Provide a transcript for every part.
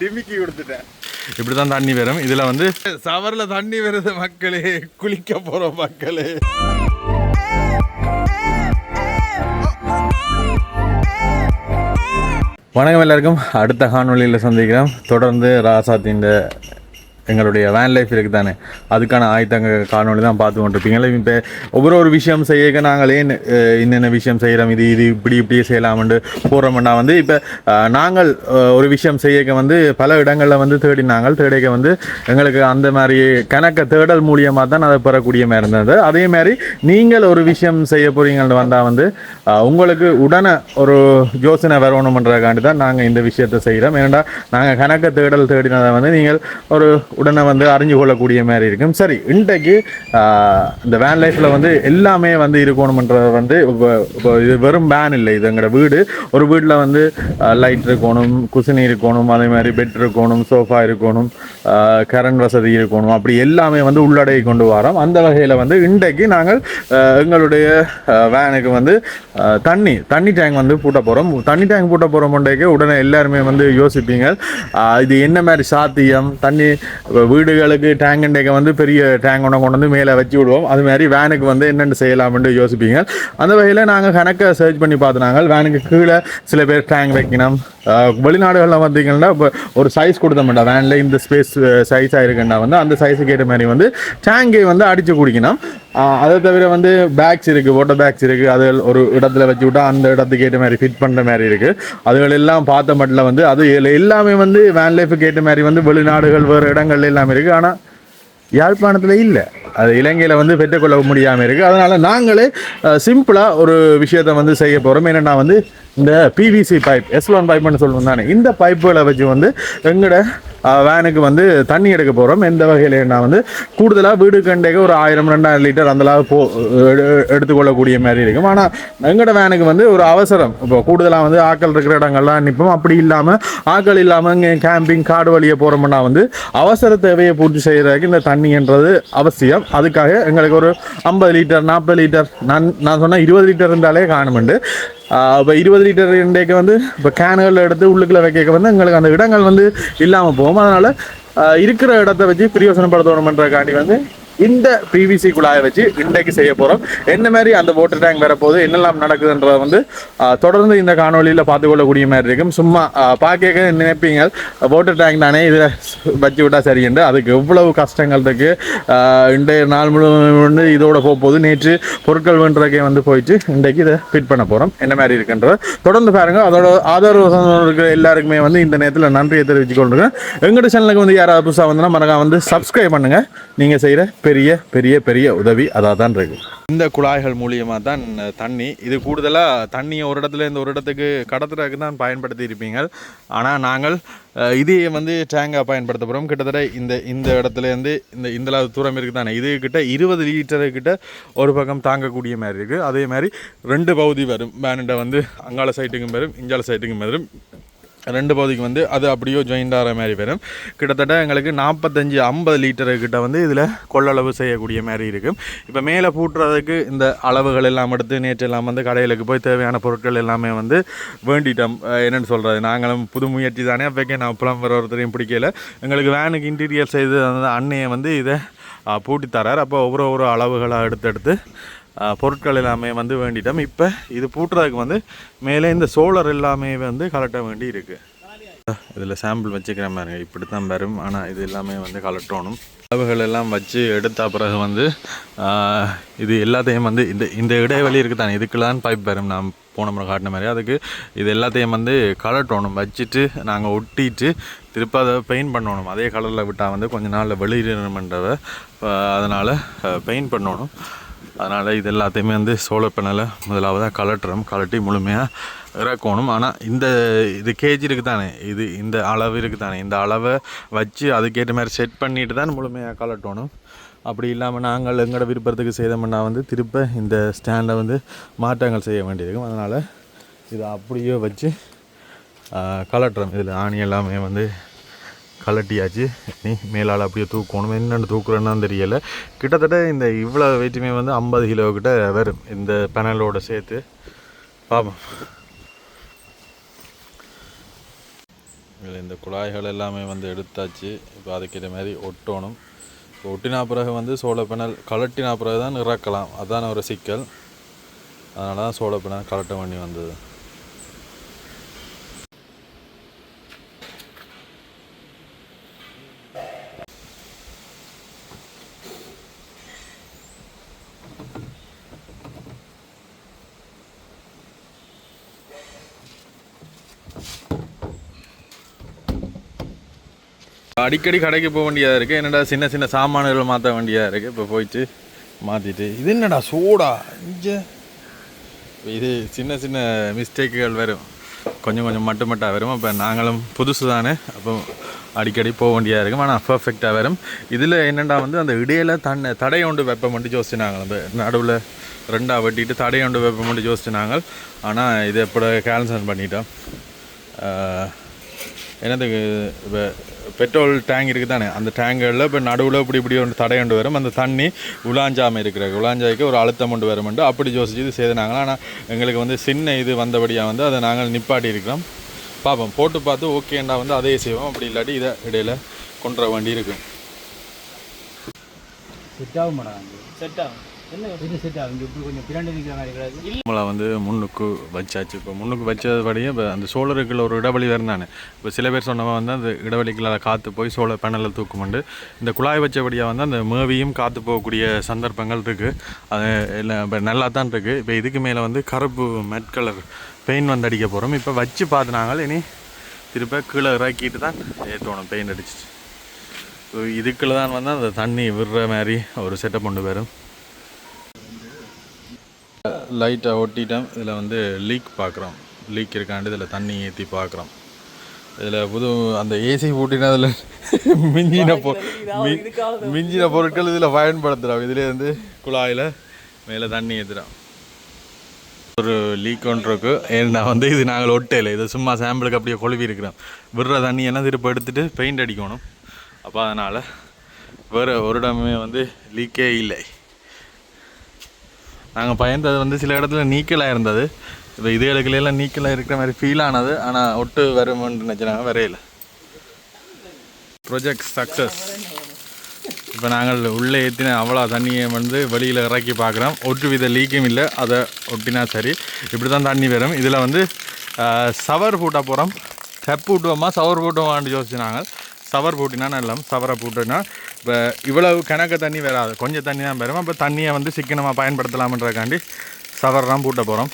டிமிக்கி கொடுத்துட்டேன். இப்படிதான் தண்ணி வரும். இதுல வந்து சவர்ல தண்ணி வருது மக்களே. குளிக்க போற மக்களே. வணக்கம் எல்லாருக்கும். அடுத்த காணொளியில் சந்திக்கிறோம். தொடர்ந்து ராசாத்தி இந்த எங்களுடைய வேன் லைஃப் இருக்குது தானே அதுக்கான ஆயத்தங்க காணொளி தான் பார்த்து கொண்டிருப்பீங்களே இப்போ ஒவ்வொரு ஒரு விஷயம் செய்ய நாங்கள் ஏன் என்னென்ன விஷயம் செய்கிறோம் இது இது இப்படி இப்படி செய்யலாம்னு போகிறோம்னா வந்து இப்போ நாங்கள் ஒரு விஷயம் செய்யக்க வந்து பல இடங்களில் வந்து தேடி நாங்கள் தேடிக்க வந்து எங்களுக்கு அந்த மாதிரி கணக்க தேடல் மூலியமாக தான் அதை பெறக்கூடிய மாதிரி இருந்தது. அதே மாதிரி நீங்கள் ஒரு விஷயம் செய்ய போகிறீங்கன்னு வந்தால் வந்து உங்களுக்கு உடனே ஒரு யோசனை வரணுமன்றதுக்காண்டி தான் நாங்கள் இந்த விஷயத்தை செய்கிறோம் ஏன்னா நாங்கள் கணக்க தேடல் தேடினதை வந்து நீங்கள் ஒரு உடனே வந்து அறிஞ்சு கொள்ளக்கூடிய மாதிரி இருக்கும். சரி இன்றைக்கு இந்த வேன் லைஃப்பில் வந்து எல்லாமே வந்து இருக்கணுமன்றது வந்து இப்போ இது வெறும் வேன் இல்லை. இது எங்களோட வீடு. ஒரு வீட்டில் வந்து லைட் இருக்கணும் குசினி இருக்கணும் அதே மாதிரி பெட் இருக்கணும் சோஃபா இருக்கணும் கரண்ட் வசதி இருக்கணும். அப்படி எல்லாமே வந்து உள்ளடக்கி கொண்டு வரோம். அந்த வகையில் வந்து இன்றைக்கு நாங்கள் எங்களுடைய வேனுக்கு வந்து தண்ணி தண்ணி டேங்க் வந்து பூட்ட போகிறோம் தண்ணி டேங்க் பூட்ட போகிறோம் உடனே எல்லாருமே வந்து யோசிப்பீங்க இது என்ன மாதிரி சாத்தியம்? தண்ணி வீடுகளுக்கு டேங்க் டேங்க வந்து பெரிய டேங்க் ஒன்று கொண்டு வந்து மேலே வச்சு விடுவோம். அது மாதிரி வேனுக்கு வந்து என்னென்ன செய்யலாம்னு யோசிப்பீங்க. அந்த வகையில் நாங்கள் கணக்கை சர்ச் பண்ணி பார்த்துனாங்க வேனுக்கு கீழே சில பேர் டேங்க் வைக்கணும். வெளிநாடுகளில் பார்த்தீங்கன்னா இப்போ ஒரு சைஸ் கொடுத்த மாட்டோம் வேனில் இந்த ஸ்பேஸ் சைஸாக இருக்குன்னா வந்து அந்த சைஸுக்கு ஏற்ற மாதிரி வந்து டேங்கை வந்து அடித்து குடிக்கணும். அதை தவிர வந்து பேக்ஸ் இருக்குது வாட்டர் பேக்ஸ் இருக்குது அது ஒரு இடத்துல வச்சு விட்டா அந்த இடத்துக்கு ஏற்ற மாதிரி ஃபிட் பண்ணுற மாதிரி இருக்குது அதுகள் எல்லாம் பார்த்த மட்டும் வந்து அது எல்லாமே வந்து வேன் லைஃபுக்கு ஏற்ற மாதிரி வந்து வெளிநாடுகள் வேறு இடங்கள்ல எல்லாம் இருக்குது ஆனால் யாழ்ப்பாணத்தில் இல்லை. அது இலங்கையில் வந்து பெற்றுக்கொள்ள முடியாமல் இருக்குது அதனால் நாங்களே சிம்பிளாக ஒரு விஷயத்தை வந்து செய்ய போகிறோம் என்னென்னா வந்து இந்த பிவிசி பைப் எஸ்லான் பைப்னு சொல்லுவோம் தானே? இந்த பைப்புகளை வச்சு வந்து எங்களோட வேனுக்கு வந்து தண்ணி எடுக்க போகிறோம் எந்த வகையிலன்னா வந்து கூடுதலாக வீடு கண்டேக்க ஒரு ஆயிரம் ரெண்டாயிரம் லிட்டர் அந்தளவு போ எடு- எடுத்துக்கொள்ளக்கூடிய மாதிரி இருக்கும். ஆனால் எங்களோட வேனுக்கு வந்து ஒரு அவசரம். இப்போ கூடுதலாக வந்து ஆக்கள் இருக்கிற இடங்கள்லாம் நிற்போம் அப்படி இல்லாமல் ஆக்கள் இல்லாமல் இங்கே கேம்பிங் காடு வழியை போகிறோம்னா வந்து அவசர தேவையை பூர்த்தி செய்கிறதுக்கு இந்த தண்ணின்றது அவசியம். அதுக்காக எங்களுக்கு ஒரு ஐம்பது லிட்டர் நாற்பது லிட்டர் நான் நான் சொன்னால் இருபது லிட்டர் இருந்தாலே காணுமெண்டு. இப்போ இருபது லிட்டர் இன்றைக்கு வந்து இப்போ கேனுகளில் எடுத்து உள்ளுக்குள்ளே வைக்க வந்து எங்களுக்கு அந்த இடங்கள் வந்து இல்லாமல் போகும். அதனால் இருக்கிற இடத்த வச்சு பிரயோசனப்படுத்தணுன்றக்காண்டி வந்து இந்த பிவிசி குழாயை வச்சு இன்றைக்கு செய்ய போகிறோம் என்ன மாதிரி அந்த வாட்டர் டேங்க் வரப்போகுது என்னெல்லாம் நடக்குதுன்றத வந்து தொடர்ந்து இந்த காணொலியில் பார்த்துக்கொள்ளக்கூடிய மாதிரி இருக்கும். சும்மா பார்க்க நினைப்பீங்க. வாட்டர் டேங்க் தானே இதில் வச்சு விட்டால் சரிண்டு அதுக்கு எவ்வளவு கஷ்டங்கள் இருக்குது இன்றைய நாள் முழுவதும் வந்து இதோட போக போகுது நேற்று பொருட்கள் வென்றக்கே வந்து போயிட்டு இன்றைக்கு இதை ஃபிட் பண்ண போகிறோம் என்ன மாதிரி இருக்குன்றத தொடர்ந்து பாருங்கள் அதோட ஆதரவு இருக்கிற எல்லாருக்குமே வந்து இந்த நேரத்தில் நன்றியை தெரிவிச்சு கொண்டிருக்கேன் எங்கள்கிட்ட சேனலுக்கு வந்து யாராவது புதுசாக வந்தோன்னா மறக்காம வந்து சப்ஸ்கிரைப் பண்ணுங்கள் நீங்கள் செய்கிற பெரிய பெரிய பெரிய உதவி அதாக தான் இருக்கு. இந்த குழாய்கள் மூலியமாக தான் தண்ணி. இது கூடுதலாக தண்ணியை ஒரு இடத்துல இந்த ஒரு இடத்துக்கு கடத்துறதுக்கு தான் பயன்படுத்தி இருப்பீங்க. ஆனால் நாங்கள் இதையே வந்து டேங்காக பயன்படுத்த போகிறோம் கிட்டத்தட்ட இந்த இந்த இடத்துலேருந்து இந்த இந்தளவு தூரம் இருக்குது தானே. இது கிட்ட இருபது லீட்டரு கிட்ட ஒரு பக்கம் தாங்கக்கூடிய மாதிரி இருக்குது அதே மாதிரி ரெண்டு பகுதி வரும். பேனண்டை வந்து அங்கால சைட்டுக்கும் வரும் இஞ்சால சைட்டுக்கும் வரும். ரெண்டு பகுதிக்கு வந்து அது அப்படியோ ஜாயிண்ட் ஆகிற மாதிரி வரும். கிட்டத்தட்ட எங்களுக்கு நாற்பத்தஞ்சு ஐம்பது லிட்டரு கிட்ட வந்து இதில் கொள்ளளவு செய்யக்கூடிய மாதிரி இருக்கும் இப்போ மேலே பூட்டுறதுக்கு இந்த அளவுகள் எல்லாம் எடுத்து நேற்று எல்லாம் வந்து கடைகளுக்கு போய் தேவையான பொருட்கள் எல்லாமே வந்து வேண்டிட்டோம். என்னென்னு சொல்கிறது நாங்களும் புது முயற்சி தானே அப்போக்கே. நான் புலம்பர் ஒருத்தரையும் பிடிக்கல. எங்களுக்கு வேனுக்கு இன்டீரியர் செய்து அந்த அன்னையை வந்து இதை பூட்டி தரார். அப்போ ஒவ்வொரு ஒவ்வொரு அளவுகளாக எடுத்து எடுத்து பொருட்கள் எல்லாமே வந்து வேண்டிட்டோம். இப்போ இது பூட்டுறதுக்கு வந்து மேலே இந்த சோலர் எல்லாமே வந்து கலட்ட வேண்டி இருக்குது இதில் சாம்பிள் வச்சுக்கிற மாதிரி இப்படி தான் வரும். ஆனால் இது எல்லாமே வந்து கலட்டணும். அளவுகள் எல்லாம் வச்சு எடுத்த பிறகு வந்து இது எல்லாத்தையும் வந்து இந்த இந்த இடைவெளி இருக்குது தானே இதுக்கெல்லாம் பைப் வரும். நான் போன முறை காட்டின மாதிரி. அதுக்கு இது எல்லாத்தையும் வந்து கலட்டணும். வச்சுட்டு நாங்கள் ஒட்டிட்டு திருப்ப அதை பெயிண்ட் பண்ணணும். அதே கலரில் விட்டால் வந்து கொஞ்ச நாளில் வெளியிடணுமன்றத அதனால் பெயிண்ட் பண்ணணும். அதனால் இது எல்லாத்தையுமே வந்து சோலர் பேனலை முதலாவதாக கலட்டுறோம். கலட்டி முழுமையாக இறக்கணும். ஆனால் இந்த இது கேஜி இருக்குது தானே இது இந்த அளவு இருக்குது தானே இந்த அளவை வச்சு அதுக்கேற்ற மாதிரி செட் பண்ணிட்டு தான் முழுமையாக கலட்டணும். அப்படி இல்லாமல் நாங்கள் எங்களோட விருப்பத்துக்கு செய்தோம்னா வந்து திருப்ப இந்த ஸ்டாண்டை வந்து மாற்றங்கள் செய்ய வேண்டியிருக்கும். அதனால் இதை அப்படியே வச்சு கலட்டுறோம். இதில் ஆணி எல்லாமே வந்து கலட்டியாச்சு நீ மேலால் அப்படியே தூக்கணும். என்னென்னு தூக்குறேன்னு தெரியல. கிட்டத்தட்ட இந்த இவ்வளோ வெயிட்டுமே வந்து ஐம்பது கிலோ கிட்ட வரும். இந்த பேனலோட சேர்த்து. பார்ப்போம் இதில் இந்த குழாய்கள் எல்லாமே வந்து எடுத்தாச்சு. இப்போ அதுக்கேற்ற மாதிரி ஒட்டணும். இப்போ ஒட்டினா பிறகு வந்து சோள பிணல் கலட்டினா பிறகு தான் இறக்கலாம். அதான ஒரு சிக்கல். அதனால தான் சோள பிணல் கலட்ட பண்ணி வந்தது. அடிக்கடி கடைக்கு போக வேண்டியதாக இருக்குது என்னடா சின்ன சின்ன சாமான்கள் மாற்ற வேண்டியதாக இருக்குது இப்போ போயிட்டு மாற்றிட்டு இது என்னடா சோடா? இங்கே இது சின்ன சின்ன மிஸ்டேக்குகள் வரும். கொஞ்சம் கொஞ்சம் மட்டும் மட்டும் வரும். அப்போ நாங்களும் புதுசு தானே. அப்போ அடிக்கடி போக வேண்டியதாக இருக்கும். ஆனால் பர்ஃபெக்டாக வரும். இதில் என்னென்னா வந்து அந்த இடையில தன்னை தடை உண்டு வெப்பம் மட்டும் யோசிச்சினாங்க. அந்த நடுவில் ரெண்டாக வெட்டிட்டு தடை வெப்பம் மட்டும் யோசிச்சினாங்க. ஆனால் இதை எப்போ கேன்சல் பண்ணிட்டோம். ஆஹ், என்னதுக்கு இப்போ பெட்ரோல் டேங்க் இருக்குது தானே அந்த டேங்குகளில் இப்போ நடுவில் இப்படி இப்படி ஒன்று தடை கொண்டு வரும். அந்த தண்ணி உலாஞ்சாமல் இருக்கிற உலாஞ்சாய்க்கு ஒரு அழுத்தம் கொண்டு வருமெண்டு அப்படி யோசிச்சு இது செய்தாங்க ஆனால் எங்களுக்கு வந்து சின்ன இது வந்தபடியாக வந்து அதை நாங்கள் நிப்பாட்டி இருக்கிறோம். பார்ப்போம் போட்டு பார்த்து ஓகேண்டா வந்து அதே செய்வோம். அப்படி இல்லாட்டி இதை இடையில கொண்டு வர வேண்டி இருக்கும் செட் ஆகும் செட் ஆகும். நம்மளை வந்து முன்னுக்கு வச்சாச்சு. இப்போ முன்னுக்கு வச்சபடியே இப்போ அந்த சோழருக்குள்ள ஒரு இடைவெளி வருந்தானே இப்போ சில பேர் சொன்னவன் வந்து அந்த இடைவெளிக்குள்ள காற்று போய் சோழ பேனலில் தூக்குமண்டு. இந்த குழாய் வச்சபடியாக வந்து அந்த மேவியும் காற்று போகக்கூடிய சந்தர்ப்பங்கள் இருக்குது அது இல்லை இப்போ நல்லா தான் இருக்குது இப்போ இதுக்கு மேலே வந்து கருப்பு மெட் கலர் பெயிண்ட் வந்து அடிக்க போகிறோம் இப்போ வச்சு பார்த்துனாங்க இனி திருப்ப கீழே இறக்கிட்டு தான் ஏற்றணும் பெயிண்ட் அடிச்சிட்டு. இப்போ இதுக்குள்ள தான் வந்து அந்த தண்ணி விடுற மாதிரி ஒரு செட்டப் கொண்டு வரும். லைட்டை ஒட்டிட்டோம் இதில் வந்து லீக் பார்க்குறோம். லீக் இருக்காண்டு இதில் தண்ணி ஏற்றி பார்க்குறோம். இதில் புது அந்த ஏசி போட்டினதில் மிஞ்சின பொ மிஞ்சின பொருட்கள் இதில் பயன்படுத்துகிறோம். இதில் வந்து குழாயில் மேலே தண்ணி ஏற்றுறோம் ஒரு லீக் ஒன்று இருக்கு. ஏன்னா வந்து இது நாங்கள் ஒட்டையில் இது சும்மா சாம்பிளுக்கு அப்படியே கொழுவி இருக்கிறோம். விடுற தண்ணி எல்லாம் திருப்ப எடுத்துகிட்டு பெயிண்ட் அடிக்கணும். அப்போ அதனால் வேறு ஒரு இடமே வந்து லீக்கே இல்லை. நாங்கள் பயந்தது வந்து சில இடத்துல நீக்கலாக இருந்தது. இப்போ இது இடத்துலலாம் நீக்கலாக இருக்கிற மாதிரி ஃபீல் ஆனது. ஆனால் ஒட்டு வருமென்று நினச்சினாங்க வரையில. ப்ரொஜெக்ட் சக்ஸஸ் இப்போ நாங்கள் உள்ளே ஏற்றின அவ்வளோ தண்ணியை வந்து வெளியில் இறக்கி பார்க்குறோம் ஒட்டு வித லீக்கும் இல்லை. அதை ஒட்டினா சரி. இப்படி தான் தண்ணி வரும். இதில் வந்து சவர் பூட்ட போகிறோம் ஸ்டெப் பூட்டுவோமா சவர் பூட்டுவோமான்னு யோசிச்சுனாங்க சவர் பூட்டினா நல்லா சவரை பூட்டினா இப்போ இவ்வளவு கணக்கு தண்ணி வராது. கொஞ்சம் தண்ணி தான் வரும். அப்போ தண்ணியை வந்து சிக்கனமாக பயன்படுத்தலாமன்றக்காண்டி சவர் தான் பூட்ட போகிறோம்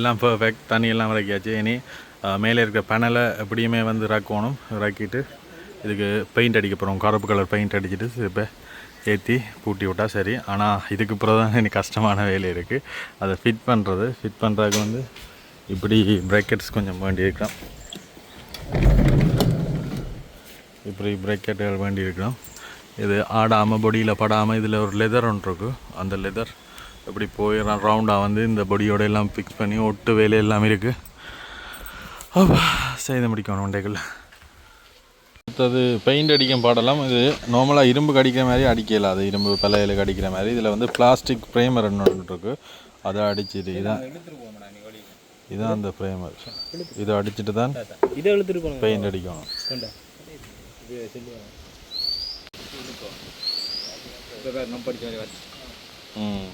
எல்லாம் பர்ஃபெக்ட் தண்ணியெல்லாம் இறக்கியாச்சு இனி மேலே இருக்கிற பனலை எப்படியுமே வந்து இறக்கணும். இறக்கிட்டு இதுக்கு பெயிண்ட் அடிக்க போகிறோம் கருப்பு கலர் பெயிண்ட் அடிச்சுட்டு இப்போ ஏற்றி பூட்டி விட்டால் சரி. ஆனால் இதுக்கு பிறகு தான் எனக்கு கஷ்டமான வேலை இருக்குது அதை ஃபிட் பண்ணுறது ஃபிட் பண்ணுறதுக்கு வந்து இப்படி பிரேக்கெட்ஸ் கொஞ்சம் வேண்டி இருக்கலாம் இப்படி பிரேக்கெட்டுகள் வேண்டி இருக்கலாம் இது ஆடாமல் பொடியில் படாமல் இதில் ஒரு லெதர் ஒன்று இருக்குது அந்த லெதர் இப்படி போய் ரவுண்டாக வந்து இந்த பொடியோட எல்லாம் ஃபிக்ஸ் பண்ணி ஒட்டு வேலை எல்லாம் இருக்குது செய்து முடிக்கணும் உண்டைகள். அடுத்தது பெயிண்ட் அடிக்கும் பாடலாம். இது நார்மலாக இரும்பு அடிக்கிற மாதிரி அடிக்கல. அது இரும்பு பலையில அடிக்கிற மாதிரி. இதில் வந்து பிளாஸ்டிக் ப்ரேமர் ஒன்று இருக்குது அதை அடிச்சிட்டு இதான். இதான் அந்த ப்ரேமர் இதை அடிச்சுட்டு தான் இதை இழுத்துட்டு போகணும். பெயிண்ட் அடிக்கணும். ம்.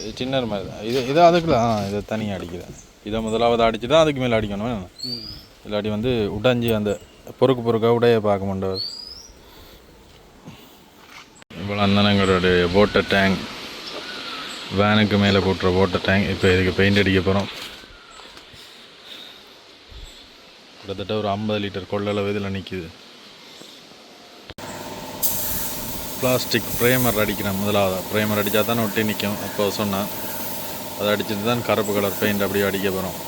இது சின்ன மாதிரி தான். இது இதை அதுக்குள்ள ஆ இதை தனியாக அடிக்கிறேன். இதை முதலாவது அடிச்சு தான் அதுக்கு மேலே அடிக்கணும். இல்லாட்டி வந்து உடைஞ்சி அந்த பொறுக்கு பொறுக்க உடைய பார்க்க மாட்டவர் இவ்வளோ தான் எங்களுடைய வாட்டர் டேங்க் வேனுக்கு மேலே போட்டுற வாட்டர் டேங்க் இப்போ இதுக்கு பெயிண்ட் அடிக்க போகிறோம் கிட்டத்தட்ட ஒரு ஐம்பது லிட்டர் கொள்ளளவு இதில் நிற்கிது பிளாஸ்டிக் ப்ரேமர் அடிக்கிறேன் முதலாவது. ப்ரேமர் அடித்தா தான் ஒட்டி நிற்கும் அப்போ சொன்னேன் அதை அடிச்சுட்டு தான் கருப்பு கலர் பெயிண்ட் அப்படியே அடிக்க போகிறோம்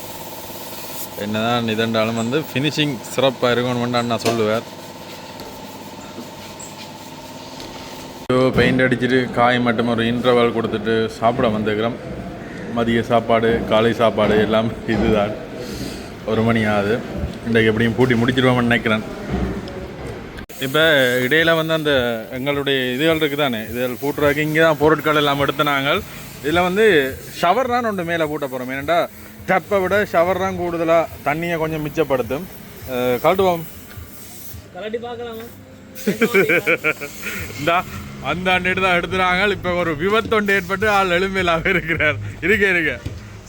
என்ன தான் இதண்டாலும் வந்து ஃபினிஷிங் சிறப்பாக இருக்கணும்னு அண்ணா சொல்லுவார் பெயிண்ட் அடிச்சுட்டு காய் மட்டும் ஒரு இன்டர்வல் கொடுத்துட்டு சாப்பிட வந்துக்கிறோம் மதிய சாப்பாடு காலை சாப்பாடு எல்லாம் இதுதான். ஒரு மணி ஆகுது. இன்றைக்கு எப்படியும் பூட்டி முடிச்சிருவோம்னு நினைக்கிறேன். இப்போ இடையில வந்து அந்த எங்களுடைய இதுகள் இருக்குது தானே இதுகள் பூட்டுறதுக்கு இங்கே தான் பொருட்கள் எல்லாம் எடுத்து நாங்கள். இதில் வந்து ஷவர் தான் ஒன்று மேலே பூட்ட போகிறோம் ஏனெண்டா டப்பை விட ஷவர் தான் கூடுதலாக தண்ணியை கொஞ்சம் மிச்சப்படுத்தும். அஹ் கழட்டுவோம். கலட்டி பார்க்கலாமா? இந்தா அந்த அன்னிட்டு தான் எடுத்துறாங்க. இப்போ ஒரு விபத்தொண்டு ஏற்பட்டு ஆள் எலும்பிலாக இருக்கிறார். இருக்க இருக்க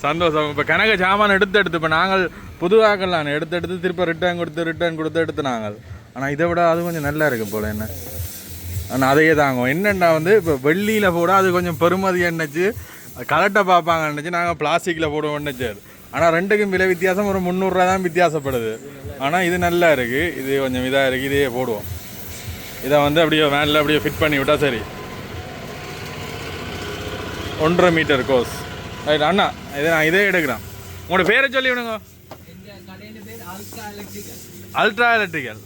சந்தோஷம். இப்போ கனக சாமான் எடுத்து எடுத்து இப்போ நாங்கள் புதுவாக்கலாம் எடுத்து எடுத்து திருப்ப ரிட்டர்ன் கொடுத்து ரிட்டர்ன் கொடுத்து எடுத்து நாங்கள். ஆனால் இதை விட அது கொஞ்சம் நல்லா இருக்கும் போல என்ன. ஆனால் அதையே தாங்க. என்னென்னா வந்து இப்போ வெள்ளியில் போட அது கொஞ்சம் பெருமதி என்னச்சு. கலட்டை பார்ப்பாங்க என்னச்சு. நாங்கள் பிளாஸ்டிக்கில் போடுவோம் என்னச்சு. ஆனால் ரெண்டுக்கும் விலை வித்தியாசம் ஒரு முந்நூறுரூவா தான் வித்தியாசப்படுது. ஆனால் இது நல்லா இருக்குது இது கொஞ்சம் இதாக இருக்குது இதையே போடுவோம். இதை வந்து அப்படியே வேனில் அப்படியே ஃபிட் பண்ணி விட்டால் சரி. ஒன்றரை மீட்டர் கோர்ஸ் ரைட் அண்ணா இதை நான் இதே எடுக்கிறேன். உங்களோட பேரை சொல்லி விடுங்க. Ultra electrical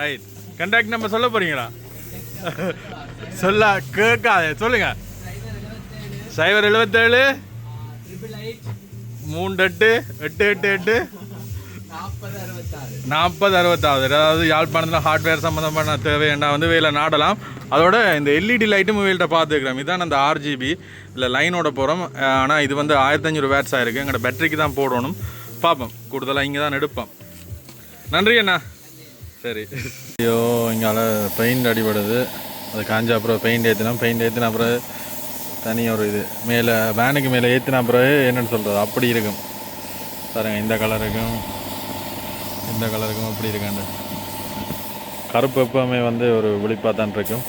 right contact number சொல்ல போகிறீங்களா சொல்ல கேட்காது. சொல்லுங்க. சைபர் எழுபத்தேழு மூன்று எட்டு எட்டு எட்டு எட்டு. நாற்பது அறுபத்தாறு. அதாவது யாழ்ப்பாணத்தில் ஹார்ட்வேர் சம்மந்தமான தேவைன்னா வந்து வேலை நாடலாம். அதோட இந்த எல்இடி லைட்டும் வேல்கிட்ட பார்த்துக்கிறோம் இதுதான் அந்த ஆர்ஜிபி இல்லை லைனோட போகிறோம் ஆனால் இது வந்து ஆயிரத்தஞ்சூறு வேட்ஸ் ஆயிருக்கு எங்களோட பேட்டரிக்கு தான் போடணும். பார்ப்போம். கூடுதலாக இங்கே தான் எடுப்போம். நன்றி அண்ணா. சரி. ஐயோ இங்கால பெயிண்ட் அடிபடுது. அது காஞ்ச அப்புறம் பெயிண்ட் ஏற்றினோம் பெயிண்ட் ஏற்றின அப்புறம் தனி ஒரு இது. மேலே வேனுக்கு மேலே ஏற்றின அப்புறம் என்னென்னு சொல்கிறது அப்படி இருக்கும். பாருங்கள் இந்த கலருக்கும் இந்த கலருக்கும் அப்படி இருக்காண்டு. கருப்பு எப்பவுமே வந்து ஒரு விழிப்பாக தான் இருக்கும்.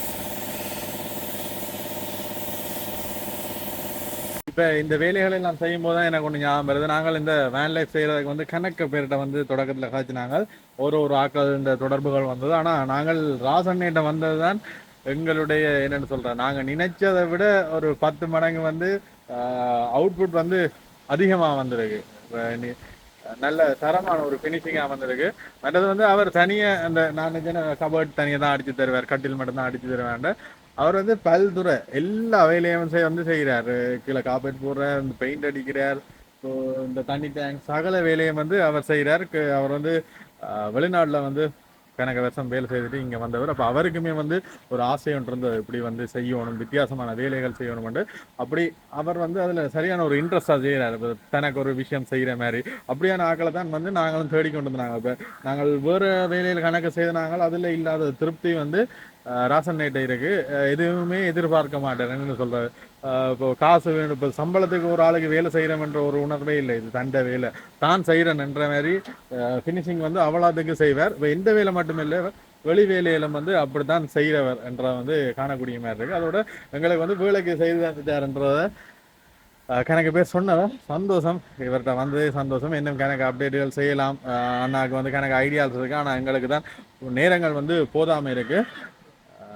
இப்போ இந்த வேலைகளை எல்லாம் செய்யும் போது தான் எனக்கு ஒன்று ஞாபகம் வருது. நாங்கள் இந்த வேன் லைஃப் செய்கிறதுக்கு வந்து கணக்கு பேர்கிட்ட வந்து தொடக்கத்தில் காய்ச்சினாங்க ஒரு ஒரு ஆக்கள் இந்த தொடர்புகள் வந்தது. ஆனால் நாங்கள் ராசண்ணிட்ட வந்தது தான் எங்களுடைய என்னென்னு சொல்கிறேன் நாங்கள் நினைச்சதை விட ஒரு பத்து மடங்கு வந்து அவுட்புட் வந்து அதிகமாக வந்திருக்கு. நல்ல தரமான ஒரு ஃபினிஷிங்காக வந்திருக்கு. மற்றது வந்து அவர் தனியாக அந்த நான் கபர்ட் தனியாக தான் அடிச்சு தருவார். கட்டில் மட்டும் தான் அடிச்சு தருவார் அவர் வந்து பல்துறை எல்லா வேலையும் வந்து செய்கிறார். கீழே காப்பேட் போடுறார் இந்த பெயிண்ட் அடிக்கிறார் ஸோ இந்த தண்ணி டேங்க் சகல வேலையும் வந்து அவர் செய்கிறார். அவர் வந்து வெளிநாட்டில் வந்து கணக்கு வருஷம் வேலை செய்துட்டு இங்கே வந்தவர். அப்போ அவருக்குமே வந்து ஒரு ஆசை ஒன்று இருந்தது. இப்படி வந்து செய்யணும் வித்தியாசமான வேலைகள் செய்யணும்னு அப்படி அவர் வந்து அதில் சரியான ஒரு இன்ட்ரெஸ்டாக செய்கிறார் இப்போ தனக்கு ஒரு விஷயம் செய்கிற மாதிரி. அப்படியான ஆக்களை தான் வந்து நாங்களும் தேடிக்கொண்டு வந்தாங்க. இப்போ நாங்கள் வேறு வேலையில் கணக்கு செய்த நாங்கள் அதில் இல்லாத திருப்தி வந்து ராசன் நேட்டை இருக்கு. எதுவுமே எதிர்பார்க்க மாட்டேன். சொல்ற இப்போ காசு வேணும். இப்போ சம்பளத்துக்கு ஒரு ஆளுக்கு வேலை செய்கிறோம்ன்ற ஒரு உணர்வே இல்லை. இது தண்டை வேலை. தான் செய்கிறேன்ன்ற மாதிரி ஃபினிஷிங் வந்து அவ்வளோத்துக்கு செய்வார். இப்போ இந்த வேலை மட்டுமில்லை வெளி வேலையிலும் வந்து அப்படித்தான் செய்கிறவர் என்ற வந்து காணக்கூடிய மாதிரி இருக்கு. அதோட எங்களுக்கு வந்து வேலைக்கு செய்து தந்துட்டாருன்றத கணக்கு பேர் சொன்னவர் சந்தோஷம். இவர்கிட்ட வந்து சந்தோஷம். இன்னும் கணக்கு அப்டேட்டுகள் செய்யலாம். அண்ணாவுக்கு வந்து கணக்கு ஐடியாஸ் இருக்கு. ஆனால் எங்களுக்கு தான் நேரங்கள் வந்து போதாமல் இருக்கு.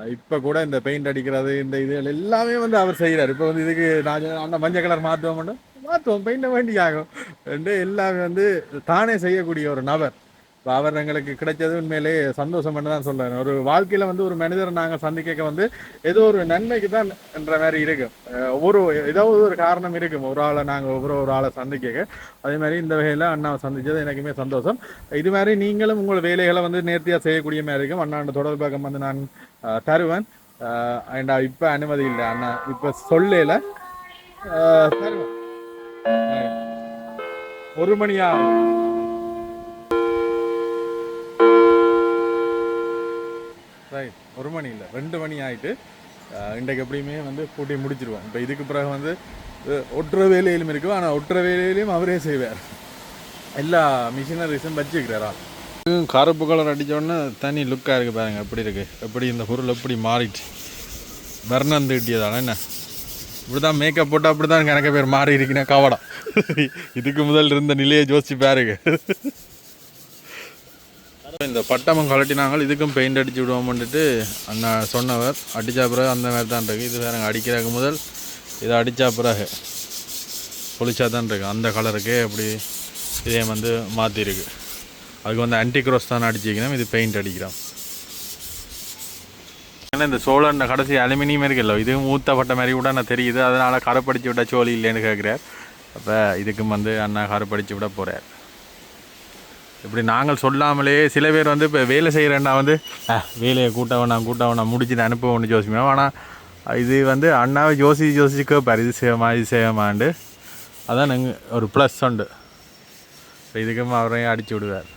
இப்ப கூட இந்த பெயிண்ட் அடிக்கிறது இந்த இது எல்லாமே வந்து அவர் செய்கிறார் இப்போ வந்து இதுக்கு நான் அந்த மஞ்சள் கலர் மாற்றுவோம் மாற்றுவோம் பெயிண்ட் வேண்டி ஆகும் ரெண்டு எல்லாமே வந்து தானே செய்யக்கூடிய ஒரு நபர். இப்போ அவர் எங்களுக்கு கிடைச்சது உண்மையிலே சந்தோஷம் தான் சொல்றேன். ஒரு வாழ்க்கையில வந்து ஒரு மனிதரை நாங்கள் சந்திக்க வந்து ஏதோ ஒரு நன்மைக்கு தான் என்ற மாதிரி இருக்கும் ஒவ்வொரு ஏதாவது ஒரு காரணம் இருக்கும். ஒரு ஆளை நாங்கள் ஒவ்வொரு ஒரு ஆளை சந்திக்க அதே மாதிரி இந்த வகையில் அண்ணாவை சந்திச்சது எனக்குமே சந்தோஷம். இது மாதிரி நீங்களும் உங்கள் வேலைகளை வந்து நேர்த்தியாக செய்யக்கூடிய மாதிரி இருக்கும். அண்ணாண்ட தொடர்பாக வந்து நான் தருவேன். அண்ட் இப்போ அனுமதி இல்லை அண்ணா. இப்போ சொல்லல. தருவேன். ஒரு மணியா? ஒரு மணி இல்லை ரெண்டு மணி ஆகிட்டு இன்றைக்கு எப்படியுமே வந்து பூட்டி முடிச்சிருவோம். இப்போ இதுக்கு பிறகு வந்து ஒட்டுற வேலையிலும் இருக்கும் ஆனால் ஒட்டுற வேலையிலையும் அவரே செய்வார். எல்லா மிஷினரிஸும் வச்சுக்கிறாரா கருப்பு கலர் அடித்தோடனே தனி லுக்காக இருக்குது பாருங்க எப்படி இருக்குது எப்படி இந்த பொருள் எப்படி மாறிட்டு. வர்ணம் தீட்டியதால என்ன? இப்படி தான் மேக்கப் போட்டால் அப்படி தான் எனக்கு பேர் மாறி இருக்கீங்க கவடம் இதுக்கு முதல் இருந்த நிலையை யோசிச்சு பாருங்க. இந்த பட்டமம் கலட்டினாங்க இதுக்கும் பெயிண்ட் அடிச்சு விடுவோம்னுட்டு அண்ணா சொன்னவர். அடித்தா பிறகு அந்த மாதிரி தான் இருக்குது இது வேறு அடிக்கிறதுக்கு முதல் இதை அடித்தா பிறகு பொழிச்சா தான் இருக்குது அந்த கலருக்கே அப்படி இதே வந்து மாற்றிருக்கு அதுக்கு வந்து ஆன்டி க்ரோஸ் தான் அடிச்சிக்கணும் இது பெயிண்ட் அடிக்கிறோம். ஏன்னா இந்த சோழன் கடைசி அலுமினியம் இருக்குல்ல இதுவும் ஊத்தப்பட்ட மாதிரி கூட நான் தெரியுது. அதனால் கரைப்படிச்சு விட சோழி இல்லைன்னு கேட்குறார் அப்போ இதுக்கும் வந்து அண்ணா கரைப்படிச்சு விட போகிறார் இப்படி நாங்கள் சொல்லாமலே சில பேர் வந்து இப்போ வேலை செய்கிறேன்னா வந்து வேலையை கூட்ட வேணாம் கூட்ட வேணாம் முடிச்சுட்டு அனுப்புவோம்னு யோசிப்பேன் ஆனால் இது வந்து அண்ணாவை யோசிச்சு யோசிச்சு கேட்பார் இது செய்யமா இது செய்யமாண்டு அதான் நாங்கள் ஒரு ப்ளஸ் உண்டு. இப்போ இதுக்கும் அவரையும் அடிச்சு விடுவார்.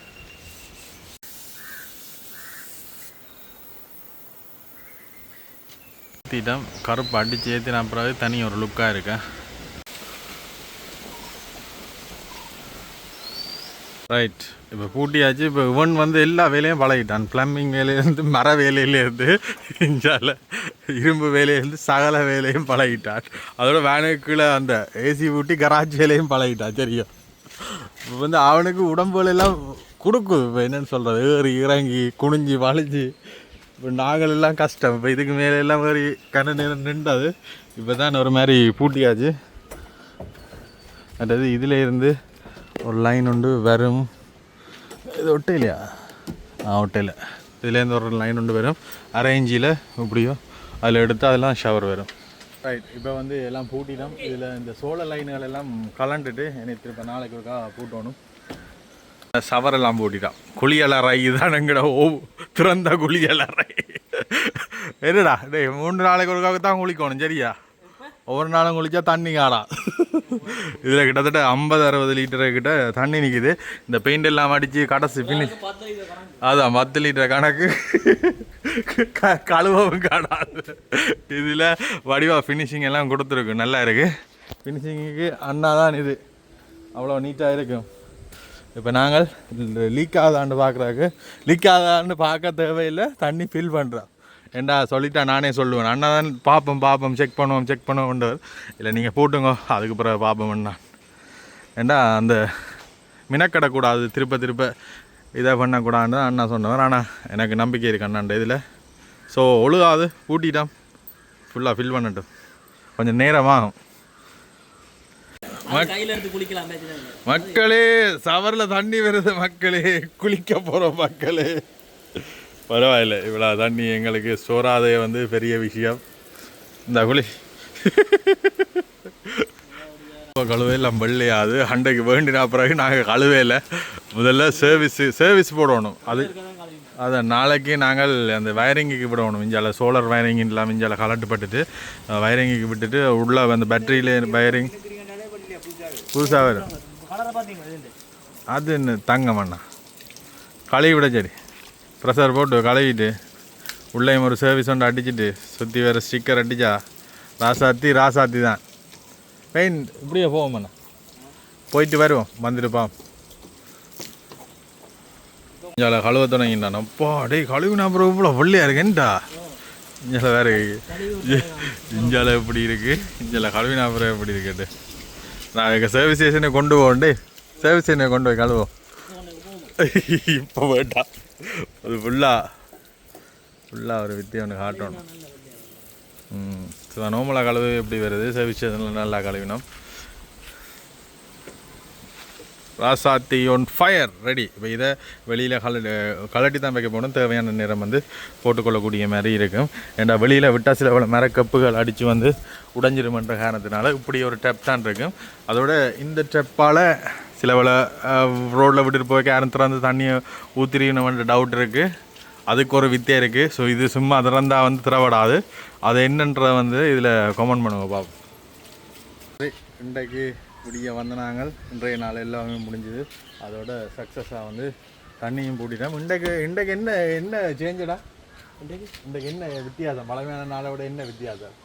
ஏற்றிட்டோம் கருப்பு அடித்து ஏற்றின அப்புறம் தனி ஒரு லுக்காக இருக்கேன் ரைட் இப்போ பூட்டியாச்சு இப்போ இவன் வந்து எல்லா வேலையும் பழகிட்டான். பிளம்பிங் வேலையிலேருந்து மர வேலையிலேருந்து இஞ்சால இரும்பு வேலையிலேருந்து சகல வேலையும் பழகிட்டான். அதோட வேனுக்குள்ளே அந்த ஏசி பூட்டி கராஜ் வேலையும் பழகிட்டான் சரியா? இப்போ வந்து அவனுக்கு உடம்புல எல்லாம் கொடுக்கும் இப்போ என்னன்னு சொல்கிறது ஏறி இறங்கி குனிஞ்சு வளைஞ்சு இப்போ நாங்கள் எல்லாம் கஷ்டம். இப்போ இதுக்கு மேலே எல்லாம் மாதிரி கண்ண நேரம் நின்றாது. இப்போ தான் ஒரு மாதிரி பூட்டியாச்சு. அதாவது இதில் இருந்து ஒரு லைன் உண்டு வரும். இது ஒட்டையிலையா ஆ ஒட்டையில் இதுலேருந்து ஒரு லைன் உண்டு வரும் அரேஞ்சில் இப்படியோ அதில் எடுத்து அதெல்லாம் ஷவர் வரும் ரைட் இப்போ வந்து எல்லாம் பூட்டிட்டோம் இதில் இந்த சோள லைன்கள் எல்லாம் கலண்டுட்டு எனக்கு திருப்ப நாளைக்கு ஒருக்கா பூட்டணும் சவரெல்லாம் பூட்டிட்டான் குளியலறை இதுதான் எங்கட ஓ திறந்த குளியலறை என்னடா டேய் மூன்று நாளைக்கு ஒருக்காக தான் குளிக்கணும் சரியா ஒவ்வொரு நாளும் குளிச்சா தண்ணி காடா. இதில் கிட்டத்தட்ட ஐம்பது அறுபது லிட்டரு கிட்ட தண்ணி நிற்கிது இந்த பெயிண்ட் எல்லாம் அடித்து கடைசி ஃபினிஷ் அதான் பத்து லிட்டர் கணக்கு. க கழுவவும் காடாது இதில் வடிவாக ஃபினிஷிங் எல்லாம் கொடுத்துருக்கு. நல்லா இருக்குது ஃபினிஷிங்குக்கு அண்ணா தான் இது அவ்வளோ நீட்டாக இருக்கும். இப்போ நாங்கள் லீக் ஆகாதான்னு பார்க்குறாக்கு லீக் ஆகாதான்னு பார்க்க தேவையில்லை. தண்ணி ஃபில் பண்ணுறோம் ஏண்டா சொல்லிட்டா நானே சொல்லுவேன். அண்ணா தான் பார்ப்போம் பார்ப்போம் செக் பண்ணுவோம் செக் பண்ணுவோம்ன்றவர் இல்லை நீங்கள் போட்டுங்க அதுக்கு பிறகு பார்ப்போம்ண்ணா ஏண்டா அந்த மினக்கடக்கூடாது திருப்ப திருப்ப இதை பண்ணக்கூடாதுன்னு தான் அண்ணா சொன்னவர். ஆனால் எனக்கு நம்பிக்கை இருக்கு அண்ணாண்ட இதில். ஸோ ஒழுகாது பூட்டிட்டான். ஃபுல்லாக ஃபில் பண்ணட்டும். கொஞ்சம் நேரமாகும். மக்களே சவரில் தண்ணி வருது மக்களே. குளிக்க போகிறோம் மக்களே. பரவாயில்ல இவ்வளோ தண்ணி எங்களுக்கு சோறாதே வந்து பெரிய விஷயம். இந்த குழி. இப்போ கழுவே எல்லாம் வெள்ளையாது. அண்டைக்கு வேண்டினா பிறகு நாங்கள் கழுவே இல்லை முதல்ல சர்வீஸு சர்வீஸ் போடணும். அது அதான் நாளைக்கு நாங்கள் அந்த வயரிங்குக்கு விடணும். இஞ்சால சோலார் வயரிங் இல்லாமல் இஞ்சால கலட்டுப்பட்டுட்டு வயரிங்குக்கு விட்டுட்டு உள்ள அந்த பேட்டரியில் வயரிங் புதுசாக வரும். அது என்ன தங்கம் அண்ணா? கழுவி விட சரி. ப்ரெஷர் போட்டு கழுவிட்டு உள்ளேயும் ஒரு சர்வீஸ் ஒன்று அடிச்சிட்டு சுற்றி வேறு ஸ்டிக்கர் அடித்தா ராசாத்தி ராசாத்தி தான். பெயின் இப்படியே போவோம் அண்ணா. போயிட்டு வருவோம் வந்துட்டுப்பாம் இஞ்சால கழுவ தொடங்கிட்டான். அப்பா டேய் கழுவினா அப்புறம் இவ்வளோ வெள்ளையாக இருக்கேன்டா இஞ்சால வேற இஞ்சால எப்படி இருக்கு? இஞ்சால கழுவினா அப்புறம் எப்படி இருக்குட்டு நான் எங்கள் சர்வீஸ் ஸ்டேஷனை கொண்டு போகண்டே சர்வீஸ் ஸ்டேஷனை கொண்டு போய் கழுவோம் இப்போ வேண்டாம். அது ஃபுல்லாக ஃபுல்லாக ஒரு வித்தியை ஒன்று காட்டணும். ம் ஸோ நோமலாக கழுவு எப்படி வருது? சவிச்சதுல நல்லா கழுவினோம். ராசாத்தி ஒன் ஃபயர் ரெடி இப்போ இதை வெளியில் கல கலட்டி தான் வைக்க போகணும். தேவையான நேரம் வந்து போட்டுக்கொள்ளக்கூடிய மாதிரி இருக்கும். ஏன்னா வெளியில் விட்டால் சில பல மரக்கப்புகள் அடித்து வந்து உடஞ்சிருமன்ற காரணத்தினால இப்படி ஒரு டெப் தான் இருக்கும். அதோட இந்த டெப்பால் சில பல ரோட்டில் விட்டுட்டு போய் யாரும் திறந்து தண்ணியை ஊற்றிருக்கணும்ன்ற டவுட் இருக்குது அதுக்கு ஒரு வித்தியா இருக்குது ஸோ இது சும்மா திறந்தால் வந்து திறவடாது. அது என்னன்றதை வந்து இதில் கமெண்ட் பண்ணுங்க பாப்போம் சரி இன்றைக்கு முடிய வந்த நாங்கள். இன்றைய நாள் எல்லாமே முடிஞ்சுது. அதோட சக்ஸஸாக வந்து தண்ணியும் பூட்டிட்டோம். இன்றைக்கு இன்றைக்கு என்ன என்ன சேஞ்சடா இன்றைக்கு இன்றைக்கு என்ன வித்தியாசம்? பழமையான நாளை விட என்ன வித்தியாசம்?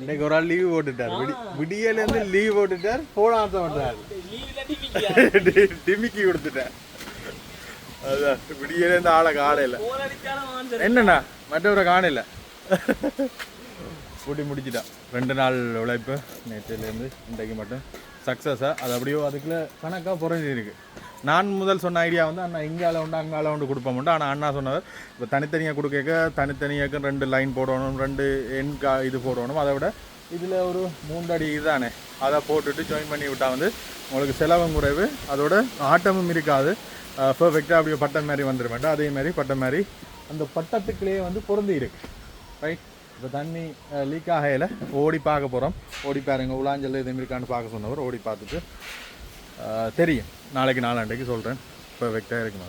இன்றைக்கு ஒரு ஆள் லீவ் போட்டுட்டார். விடி விடியலேருந்து லீவ் போட்டுட்டார் ஃபோன் ஆன்சர் பண்ணுறாரு டிமிக்கி கொடுத்துட்டார். அதான் விடியலேருந்து ஆளை காலையில். என்னண்ணா மற்றவரை காணல. கூட்டி முடிச்சிட்டான் ரெண்டு நாள் உழைப்பு நேற்றுலேருந்து இன்றைக்கு மட்டும். சக்ஸஸாக அது அப்படியோ அதுக்குள்ள கணக்காக புரிஞ்சு இருக்கு நான் முதல் சொன்ன ஐடியா வந்து அண்ணா இங்கே உண்டு அங்கே உண்டு. கொடுப்ப ஆனால் அண்ணா சொன்னவர் இப்போ தனித்தனியாக கொடுக்க தனித்தனியாக ரெண்டு லைன் போடணும் ரெண்டு எண் கா இது போடணும். அதை விட இதில் ஒரு மூன்றடி இதுதானே. அதை போட்டுட்டு ஜாயின் பண்ணி விட்டால் வந்து உங்களுக்கு செலவும் குறைவு அதோட ஆட்டமும் இருக்காது. பர்ஃபெக்டாக அப்படியே பட்டம் மாதிரி வந்துட மாட்டோம் அதே மாதிரி பட்டம் மாதிரி அந்த பட்டத்துக்குள்ளேயே வந்து பொருந்தி இருக்கு. ரைட் இப்போ தண்ணி லீக் ஆகையில் ஓடி பார்க்க போகிறோம் ஓடி பாருங்க உலாஞ்சல் எதுவும் இருக்கான்னு பார்க்க சொன்னவர் ஓடி பார்த்துட்டு தெரியும். நாளைக்கு நாலாண்டைக்கு சொல்கிறேன் பெர்ஃபெக்டாக இருக்குமா